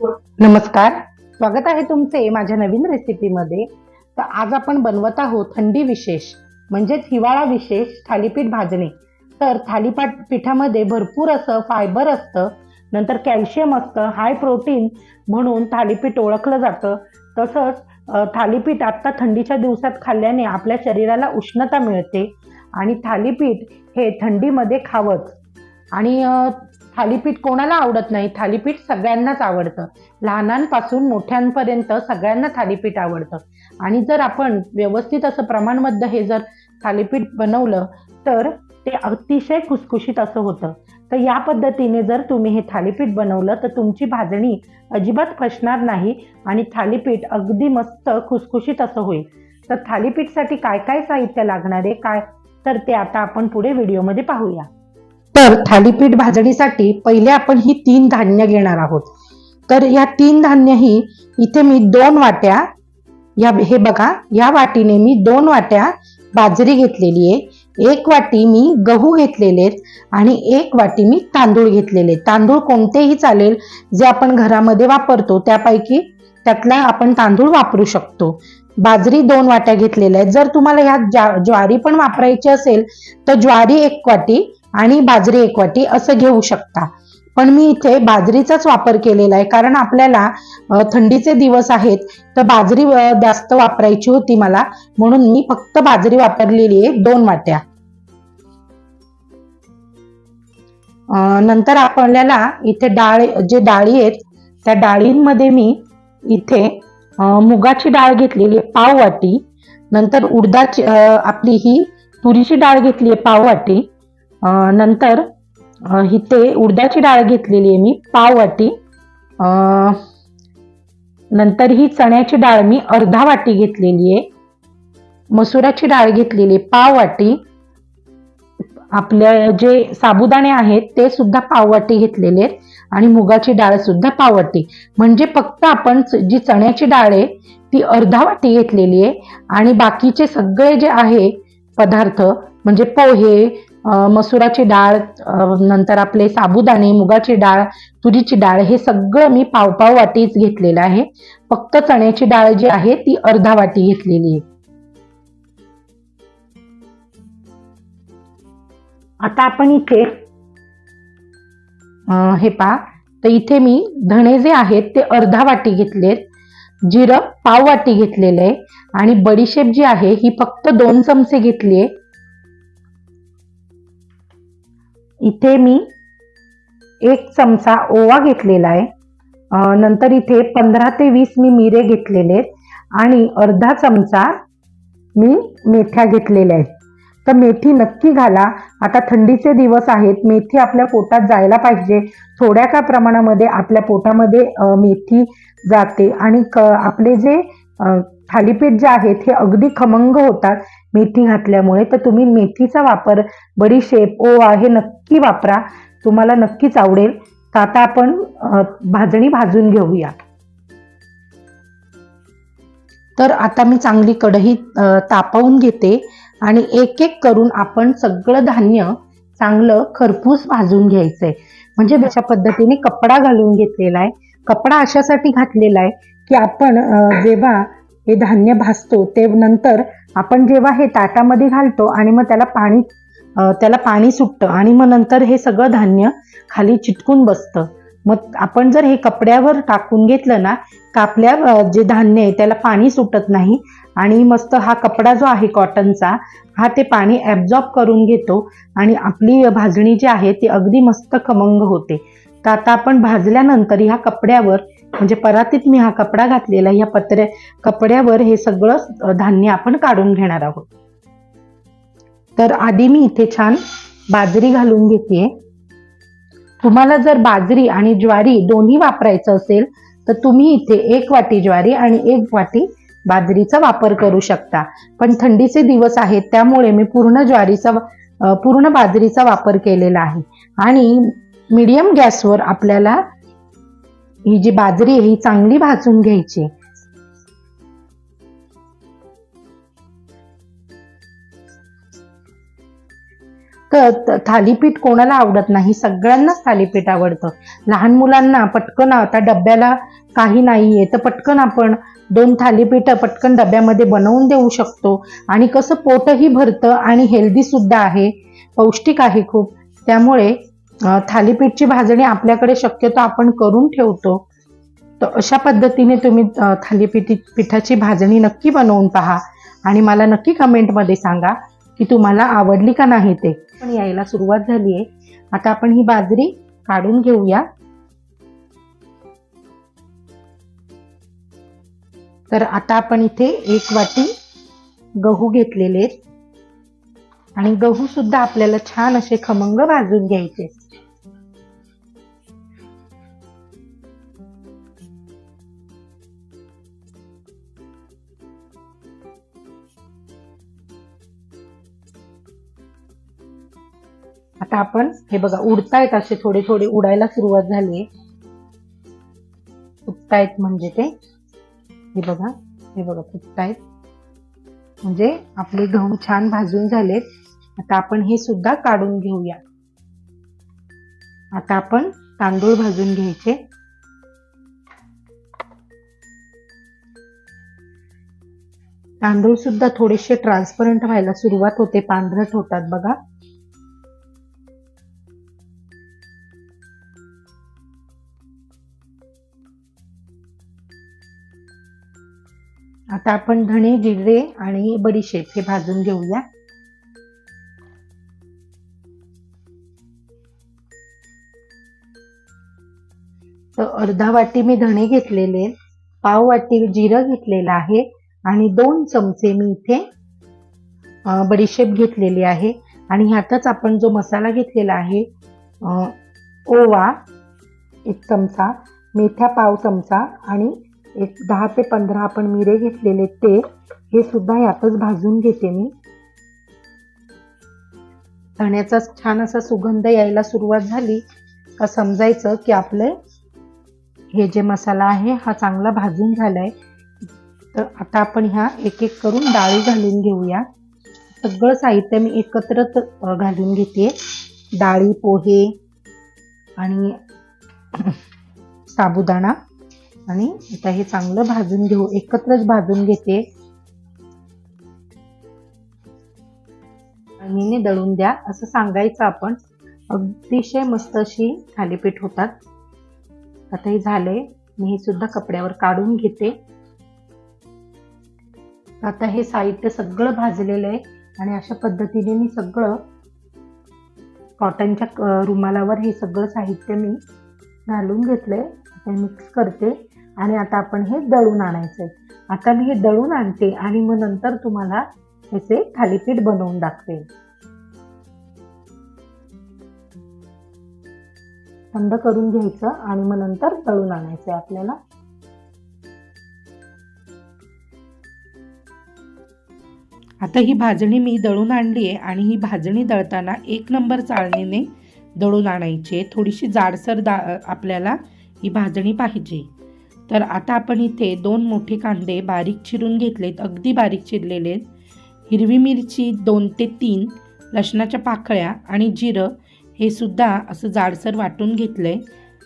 नमस्कार. स्वागत आहे तुमचे माझ्या नवीन रेसिपीमध्ये तर आज आपण बनवत आहोत थंडी विशेष म्हणजेच हिवाळा विशेष थालीपीठ भाजणे. तर थालीपाठ पिठामध्ये भरपूर असं फायबर असतं नंतर कॅल्शियम असतं हाय प्रोटीन म्हणून थालीपीठ ओळखलं जातं. तसंच थालीपीठ आत्ता थंडीच्या दिवसात खाल्ल्याने आपल्या शरीराला उष्णता मिळते आणि थालीपीठ हे थंडीमध्ये खावंच. आणि थालीपीठ कोणाला आवडत नाही? थालीपीठ सगळ्यांनाच आवडतं. लहानांपासून मोठ्यांपर्यंत सगळ्यांना थालीपीठ आवडतं. आणि जर आपण व्यवस्थित असं प्रमाणबद्ध हे जर थालीपीठ बनवलं तर ते अतिशय खुसखुशीत असं होतं. तर या पद्धतीने जर तुम्ही हे थालीपीठ बनवलं तर तुमची भाजणी अजिबात फसणार नाही आणि थालीपीठ अगदी मस्त खुसखुशीत असं होईल. तर थालीपीठसाठी काय काय साहित्य लागणार आहे? काय? तर ते आता आपण पुढे व्हिडिओमध्ये पाहूया. तर थालीपीठ भाजणीसाठी पहिले आपण ही तीन धान्य घेणार आहोत. तर या तीन धान्य ही इथे मी दोन वाट्या या हे बघा या वाटीने मी दोन वाट्या बाजरी घेतलेली आहे. एक वाटी मी गहू घेतलेले आहेत आणि एक वाटी मी तांदूळ घेतलेले तांदूळ कोणतेही चालेल जे आपण घरामध्ये वापरतो त्यापैकी त्यातला आपण तांदूळ वापरू शकतो. बाजरी दोन वाट्या घेतलेल्या आहेत. जर तुम्हाला ह्यात ज्वारी पण वापरायची असेल तर ज्वारी एक वाटी आणि बाजरी एक वाटी असं घेऊ शकता. पण मी इथे बाजरीचाच वापर केलेला आहे कारण आपल्याला थंडीचे दिवस आहेत तर बाजरी जास्त वापरायची होती मला. म्हणून मी फक्त बाजरी वापरलेली आहे दोन वाट्या. नंतर आपल्याला इथे डाळ जे डाळी आहेत त्या डाळींमध्ये मी इथे मुगाची डाळ घेतलेली आहे पाव वाटी. नंतर उडदाची आपली ही तुरीची डाळ घेतली आहे पाव वाटी. नंतर इथे उडदाची डाळ घेतलेली आहे मी पाव वाटी नंतर ही चण्याची डाळ मी अर्धा वाटी घेतलेली आहे. मसुराची डाळ घेतलेली आहे पाव वाटी आपल्या जे साबुदाणे आहेत ते सुद्धा पाव वाटी घेतलेले आहेत आणि मुगाची डाळ सुद्धा पाव वाटी म्हणजे फक्त आपण जी चण्याची डाळ आहे ती अर्धा वाटी घेतलेली आहे आणि बाकीचे सगळे जे आहे पदार्थ म्हणजे पोहे मसुराची डाळ नंतर आपले साबुदाणे मुगाची डाळ तुरीची डाळ हे सगळं मी पाव पाव वाटीच घेतलेलं आहे. फक्त चण्याची डाळ जी आहे ती अर्धा वाटी घेतलेली आहे. आता आपण इथे हे पहा. तर इथे मी धणे जे आहेत ते अर्धा वाटी घेतलेत. जिरं पाव वाटी घेतलेलं आहे. आणि बडीशेप जी आहे ही फक्त दोन चमचे घेतली आहे. इथे मी एक चमचा ओवा घेतलेला आहे. नंतर इथे पंधरा ते वीस मी मिरे घेतलेले आहेत आणि अर्धा चमचा मी मेथ्या घेतलेल्या आहेत. तर मेथी नक्की घाला. आता थंडीचे दिवस आहेत. मेथी आपल्या पोटात जायला पाहिजे. थोड्या का प्रमाणामध्ये आपल्या पोटामध्ये मेथी जाते. आणि क आपले जे थालीपीठ जे आहेत हे अगदी खमंग होतात. मेथी घातल्यामुळे तर तुम्ही मेथीचा वापर बडीशेप ओवा हे नक्की वापरा. तुम्हाला नक्कीच आवडेल. तर आता आपण भाजणी भाजून घेऊया. तर आता मी चांगली कढई तापवून घेते आणि एक एक करून आपण सगळं धान्य चांगलं खरपूस भाजून घ्यायचंय. म्हणजे अशा पद्धतीने कपडा घालून घेतलेला आहे. कपडा अशासाठी घातलेला आहे की आपण जेव्हा हे धान्य भाजतो ते नंतर आपण जेव्हा हे ताटामध्ये घालतो आणि मग त्याला पाणी त्याला पाणी सुटतं आणि मग नंतर हे सगळं धान्य खाली चिटकून बसतं. मग आपण जर हे कपड्यावर टाकून घेतलं ना तर आपल्या जे धान्य आहे त्याला पाणी सुटत नाही आणि मस्त हा कपडा जो आहे कॉटनचा हा ते पाणी ॲब्झॉर्ब करून घेतो आणि आपली भाजणी जी आहे ती अगदी मस्त खमंग होते. तर आता आपण भाजल्यानंतर ह्या कपड्यावर म्हणजे परातीत मी हा कपडा घातलेला या पत्र्या कपड्यावर हे सगळं धान्य आपण काढून घेणार आहोत. तर आधी मी इथे छान बाजरी घालून घेते. तुम्हाला जर बाजरी आणि ज्वारी दोन्ही वापरायचं असेल तर तुम्ही इथे एक वाटी ज्वारी आणि एक वाटी बाजरीचा वापर करू शकता. पण थंडीचे दिवस आहेत त्यामुळे मी पूर्ण ज्वारीचा पूर्ण बाजरीचा वापर केलेला आहे. आणि मीडियम गॅसवर आपल्याला ही जी बाजरी आहे ही चांगली भाजून घ्यायची. तर थालीपीठ कोणाला आवडत नाही? सगळ्यांनाच थालीपीठ आवडतं. लहान मुलांना पटकन आता डब्याला काही नाहीये तर पटकन आपण दोन थालीपीठ पटकन डब्यामध्ये बनवून देऊ शकतो. आणि कसं पोटही भरतं आणि हेल्दी सुद्धा आहे. पौष्टिक आहे खूप. त्यामुळे थालीपीठची भाजणी आपल्याकडे शक्यतो आपण करून ठेवतो. तर अशा पद्धतीने तुम्ही थालीपीठी पिठाची भाजणी नक्की बनवून पहा. आणि मला नक्की कमेंटमध्ये सांगा की तुम्हाला आवडली का नाही ते. पण यायला सुरुवात झाली आहे. आता आपण ही बाजरी काढून घेऊया. तर आता आपण इथे एक वाटी गहू घेतलेले आहेत. आणि गहू सुद्धा आपल्याला छान असे खमंग भाजून घ्यायचे आता आपण हे बघा उडतायत असे थोडे थोडे उडायला सुरुवात झाली फुटतायत म्हणजे ते हे बघा हे बघा फुटतायत. म्हणजे आपले गहू छान भाजून झालेत. आता आपण हे सुद्धा काढून घेऊया. आता आपण तांदूळ भाजून घ्यायचे. तांदूळ सुद्धा थोडेसे ट्रान्सपरंट व्हायला सुरुवात होते पांढरट होतात बघा. आता आपण धणे जिरे आणि बडीशेप हे भाजून घेऊया. तर अर्धा वाटी मी धणे घेतलेले पाव वाटी जिरं घेतलेलं आहे आणि दोन चमचे मी इथे बडीशेप घेतलेली आहे. आणि ह्यातच आपण जो मसाला घेतलेला आहे ओवा एक चमचा मेथ्या पाव चमचा आणि एक दहा ते पंधरा आपण मिरे घेतलेले ते हे सुद्धा यातच भाजून घेते मी. धण्याचा छान असा सुगंध यायला सुरुवात झाली का समजायचं की आपले हे जे मसाला आहे हा चांगला भाजून झालाय. तर आता आपण ह्या एक एक करून डाळी घालून घेऊया. सगळं साहित्य मी एकत्रच घालून घेते. डाळी पोहे आणि साबुदाणा. आणि आता हे चांगलं भाजून घेऊ. एकत्रच भाजून घेते. आणि दळून द्या. असं सांगायचं आपण. अतिशय मस्त अशी थालीपीठ होतात. आता हे झालंय. मी हे सुद्धा कपड्यावर काढून घेते. आता हे साहित्य सगळं भाजलेलं आहे. आणि अशा पद्धतीने मी सगळं कॉटनच्या रुमालावर हे सगळं साहित्य मी घालून घेतलंय. आता मिक्स करते. आणि आता आपण हे दळून आणायचंय. आता मी हे दळून आणते आणि मग नंतर तुम्हाला याचे थालीपीठ बनवून दाखवेल थंड करून घ्यायचं आणि मग नंतर दळून आणायचंय आपल्याला. आता ही भाजणी मी दळून आणली आहे आणि ही भाजणी दळताना एक नंबर चाळणीने दळून आणायची आहे. थोडीशी जाडसर दा आपल्याला ही भाजणी पाहिजे. तर आता आपण इथे दोन मोठे कांदे बारीक चिरून घेतलेत अगदी बारीक चिरलेले आहेत. हिरवी मिरची दोन ते तीन लसणाच्या पाकळ्या आणि जिरं हे सुद्धा असं जाडसर वाटून घेतलं आहे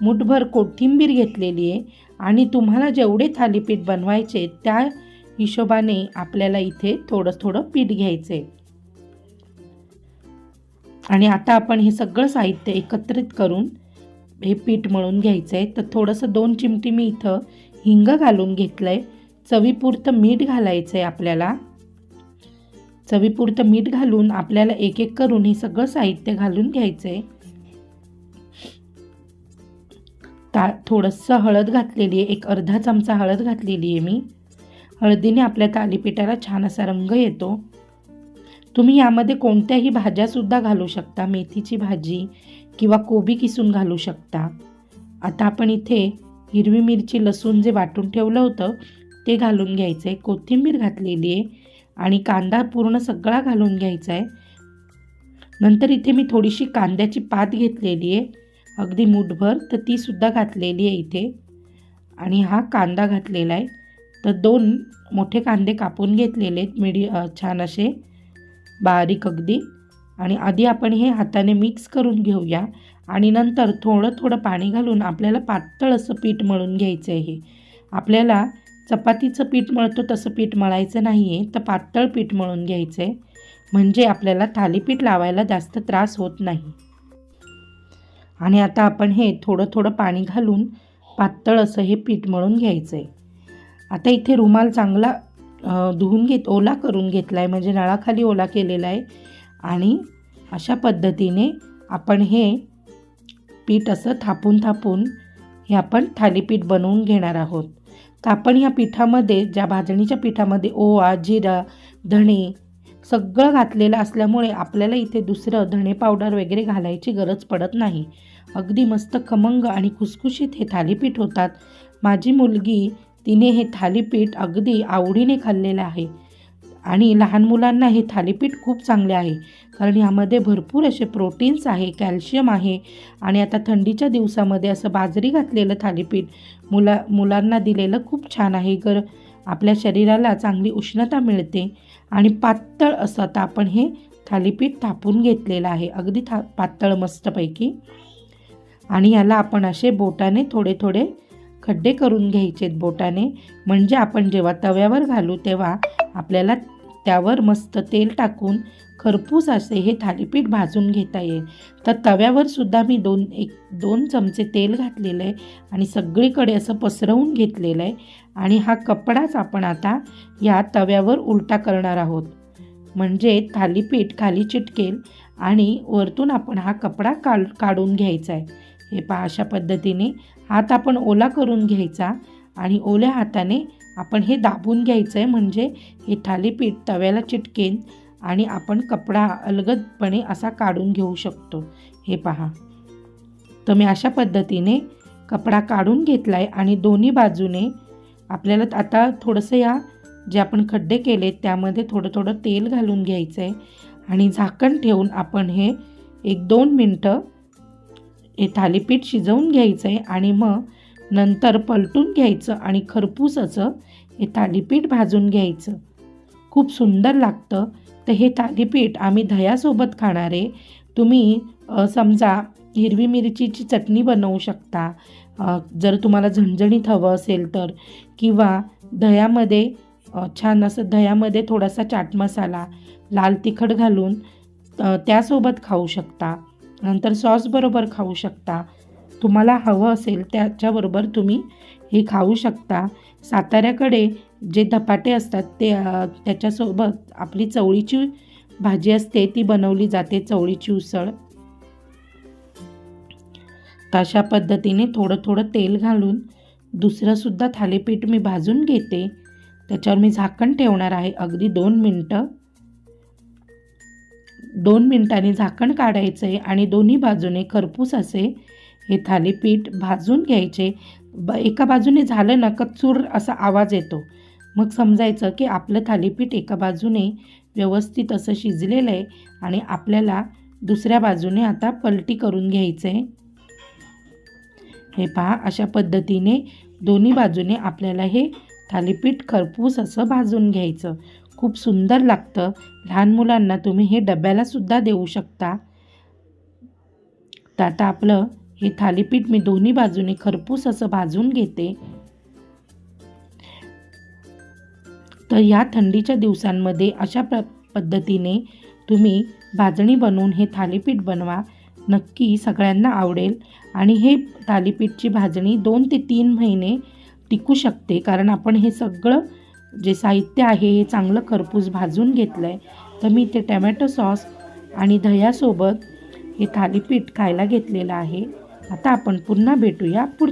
मुठभर कोथिंबीर घेतलेली आहे आणि तुम्हाला जेवढे थालीपीठ बनवायचे त्या हिशोबाने आपल्याला इथे थोडं थोडं पीठ घ्यायचं आहे आणि आता आपण हे सगळं साहित्य एकत्रित करून हे पीठ मळून घ्यायचं आहे तर थोडंसं दोन चिमटी मी इथं हिंग घालून घेतलं आहे चवीपुरतं मीठ घालायचं आहे आपल्याला. चवीपुरतं मीठ घालून आपल्याला एक एक करून हे सगळं साहित्य घालून घ्यायचं आहे ता थोडंसं हळद घातलेली आहे एक अर्धा चमचा हळद घातलेली आहे मी. हळदीने आपल्या थालीपीठाला छान असा रंग येतो. तुम्ही यामध्ये कोणत्याही भाज्यासुद्धा घालू शकता. मेथीची भाजी किंवा कोबी किसून घालू शकता. आता आपण इथे हिरवी मिरची लसूण जे वाटून ठेवलं होतं ते घालून घ्यायचं आहे कोथिंबीर घातलेली आहे आणि कांदा पूर्ण सगळा घालून घ्यायचा आहे नंतर इथे मी थोडीशी कांद्याची पात घेतलेली आहे. अगदी मुठभर तर तीसुद्धा घातलेली आहे इथे. आणि हा कांदा घातलेला आहे तर दोन मोठे कांदे कापून घेतलेले आहेत. मिडी छान असे बारीक अगदी. आणि आधी आपण हे हाताने मिक्स करून घेऊया. आणि नंतर थोडं थोडं पाणी घालून आपल्याला पातळ असं पीठ मळून घ्यायचं आहे हे. आपल्याला चपातीचं पीठ मळतो तसं पीठ मळायचं नाही आहे तर पातळ पीठ मळून घ्यायचं आहे म्हणजे आपल्याला थालीपीठ लावायला जास्त त्रास होत नाही. आणि आता आपण हे थोडं थोडं पाणी घालून पातळ असं हे पीठ मळून घ्यायचं आहे आता इथे रुमाल चांगला धुवून घेत ओला करून घेतला आहे म्हणजे नळाखाली ओला केलेला आहे. आणि अशा पद्धतीने आपण हे पीठ असं थापून थापून हे आपण थालीपीठ बनवून घेणार आहोत. तर आपण या पिठामध्ये ज्या भाजणीच्या पिठामध्ये ओवा जिरा धणे सगळं घातलेलं असल्यामुळे आपल्याला इथे दुसरं धणे पावडर वगैरे घालायची गरज पडत नाही. अगदी मस्त खमंग आणि खुसखुशीत हे थालीपीठ होतात. माझी मुलगी तिने हे थालीपीठ अगदी आवडीने खाल्लेलं आहे. आणि लहान मुलांना हे थालीपीठ खूप चांगले आहे. कारण यामध्ये भरपूर असे प्रोटीन्स आहे कॅल्शियम आहे आणि आता थंडीच्या दिवसामध्ये असं बाजरी घातलेलं थालीपीठ मुला मुलांना दिलेलं खूप छान आहे. गर आपल्या शरीराला चांगली उष्णता मिळते आणि पातळ असं आता आपण हे थालीपीठ थापून घेतलेलं आहे. अगदी था पातळ मस्तपैकी. आणि याला आपण असे बोटाने थोडे थोडे खड्डे करून घ्यायचेत बोटाने. म्हणजे आपण जेव्हा तव्यावर घालू तेव्हा आपल्याला त्यावर मस्त तेल टाकून खरपूस असे हे थालीपीठ भाजून घेता येईल. तर तव्यावर सुद्धा मी दोन एक दोन चमचे तेल घातलेलं आहे आणि सगळीकडे असं पसरवून घेतलेलं आहे आणि हा कपडाच आपण आता या तव्यावर उलटा करणार आहोत. म्हणजे थालीपीठ खाली चिटकेल आणि वरतून आपण हा कपडा काल काढून घ्यायचा आहे. हे पहा अशा पद्धतीने हात आपण ओला करून घ्यायचा आणि ओल्या हाताने आपण हे दाबून घ्यायचं आहे म्हणजे हे थालीपीठ तव्याला चिटकेन आणि आपण कपडा अलगदपणे असा काढून घेऊ शकतो. हे पहा. तर मी अशा पद्धतीने कपडा काढून घेतला आहे आणि दोन्ही बाजूने आपल्याला आता थोडंसं या जे आपण खड्डे केले त्यामध्ये थोडं थोडं तेल घालून घ्यायचं आहे आणि झाकण ठेवून आपण हे एक दोन मिनटं हे थालीपीठ शिजवून घ्यायचं आहे आणि मग नंतर पलटून घ्यायचं आणि खरपूसाचं हे थालीपीठ भाजून घ्यायचं. खूप सुंदर लागतं. तर हे थालीपीठ आम्ही दह्यासोबत खाणार आहे. तुम्ही समजा हिरवी मिरचीची चटणी बनवू शकता. जर तुम्हाला झणझणीत हवं असेल तर. किंवा दह्यामध्ये छान असं दह्यामध्ये थोडासा चाट मसाला लाल तिखट घालून त्यासोबत खाऊ शकता. नंतर सॉसबरोबर खाऊ शकता. तुम्हाला हवं असेल त्याच्याबरोबर तुम्ही हे खाऊ शकता. साताऱ्याकडे जे धपाटे असतात ते त्याच्यासोबत आपली चवळीची भाजी असते ती बनवली जाते चवळीची उसळ. तशा अशा पद्धतीने थोडं थोडं तेल घालून दुसरंसुद्धा थालीपीठ मी भाजून घेते. त्याच्यावर मी झाकण ठेवणार आहे अगदी दोन मिनटं. दोन मिनिटांनी झाकण काढायचं आहे आणि दोन्ही बाजूने खरपूस असे हे थालीपीठ भाजून घ्यायचे. ब एका बाजूने झालं ना कच्चूर असा आवाज येतो. मग समजायचं की आपलं थालीपीठ एका बाजूने व्यवस्थित असं शिजलेलं आहे आणि आपल्याला दुसऱ्या बाजूने आता पलटी करून घ्यायचं आहे हे पहा अशा पद्धतीने दोन्ही बाजूने आपल्याला हे थालीपीठ खरपूस असं भाजून घ्यायचं. खूप सुंदर लागतं. लहान मुलांना तुम्ही हे डब्यालासुद्धा देऊ शकता. तर आता आपलं हे थालीपीठ मी दोन्ही बाजूने खरपूस असं भाजून घेते. तर या थंडीच्या दिवसांमध्ये अशा प्र पद्धतीने तुम्ही भाजणी बनवून हे थालीपीठ बनवा. नक्की सगळ्यांना आवडेल. आणि हे थालीपीठची भाजणी दोन ते तीन महिने टिकू शकते. कारण आपण हे सगळं जे साहित्य आहे हे चांगलं खरपूस भाजून घेतलं आहे तर मी ते टॅमॅटो सॉस आणि दह्यासोबत हे थालीपीठ खायला घेतलेलं आहे. आता आपण पुन्हा भेटूया पुढ